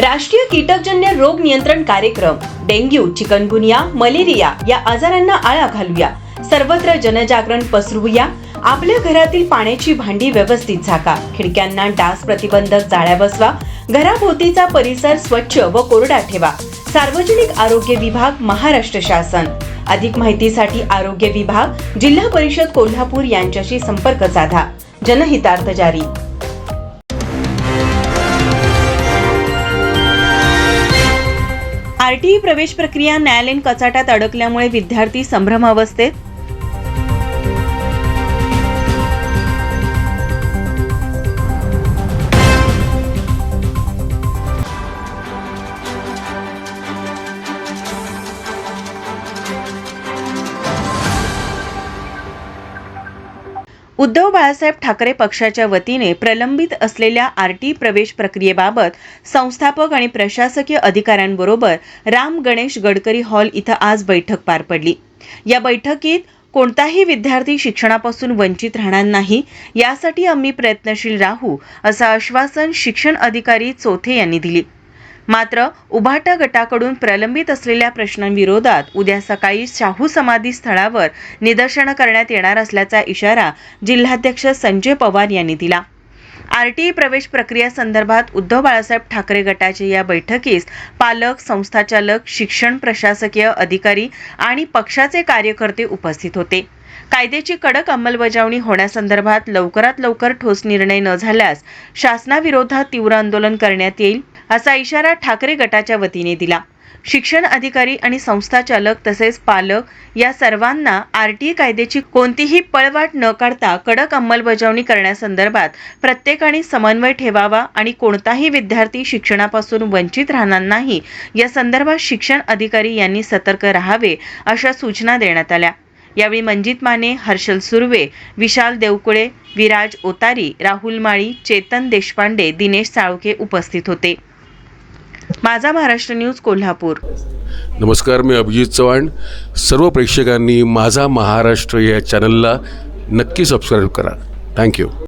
राष्ट्रीय कीटकजन्य रोग नियंत्रण कार्यक्रम डेंग्यू चिकनगुनिया मलेरिया या आजारांना आळा घालूया. सर्वत्र जनजागरण पसरवूया. आपल्या घरातील पाण्याची भांडी व्यवस्थित झाका. खिडक्यांना डास प्रतिबंधक जाळ्या बसवा. घराभोवतीचा परिसर स्वच्छ व कोरडा ठेवा. सार्वजनिक आरोग्य विभाग महाराष्ट्र शासन. अधिक माहितीसाठी आरोग्य विभाग जिल्हा परिषद कोल्हापूर यांच्याशी संपर्क साधा. जनहितार्थ जारी. आरटीई प्रवेश प्रक्रिया न्यायालयीन कचाट्यात अडकल्यामुळे विद्यार्थी संभ्रमावस्थेत उद्धव बाळासाहेब ठाकरे पक्षाच्या वतीने प्रलंबित असलेल्या आरटी प्रवेश प्रक्रियेबाबत संस्थापक आणि प्रशासकीय अधिकाऱ्यांबरोबर राम गणेश गडकरी हॉल इथं आज बैठक पार पडली. या बैठकीत कोणताही विद्यार्थी शिक्षणापासून वंचित राहणार नाही यासाठी आम्ही प्रयत्नशील राहू असं आश्वासन शिक्षण अधिकारी चोथे यांनी दिली. मात्र उभाटा गटाकडून प्रलंबित असलेल्या प्रश्नांविरोधात उद्या सकाळी शाहू समाधी स्थळावर निदर्शनं करण्यात येणार असल्याचा इशारा जिल्हाध्यक्ष संजय पवार यांनी दिला. आरटीई प्रवेश प्रक्रिया संदर्भात उद्धव बाळासाहेब ठाकरे गटाच्या या बैठकीस पालक संस्थाचालक शिक्षण प्रशासकीय अधिकारी आणि पक्षाचे कार्यकर्ते उपस्थित होते. कायद्याची कडक अंमलबजावणी होण्यासंदर्भात लवकरात लवकर ठोस निर्णय न झाल्यास शासनाविरोधात तीव्र आंदोलन करण्यात येईल. असा इशारा ठाकरे गटाच्या वतीने दिला. शिक्षण अधिकारी आणि संस्थाचालक तसेच पालक या सर्वांना आर टी कायद्याची कोणतीही पळवाट न काढता कडक अंमलबजावणी करण्यासंदर्भात प्रत्येकाने समन्वय ठेवावा आणि कोणताही विद्यार्थी शिक्षणापासून वंचित राहणार नाही या संदर्भात शिक्षण अधिकारी यांनी सतर्क राहावे अशा सूचना देण्यात आल्या. यावेळी मंजित माने हर्षल सुर्वे विशाल देवकुळे विराज ओतारी राहुल माळी चेतन देशपांडे दिनेश साळुके उपस्थित होते. माझा महाराष्ट्र न्यूज कोल्हापूर. नमस्कार मी अभिजित चव्हाण. सर्व प्रेक्षकांनी माझा महाराष्ट्र या चॅनलला नक्की सबस्क्राईब करा. थँक्यू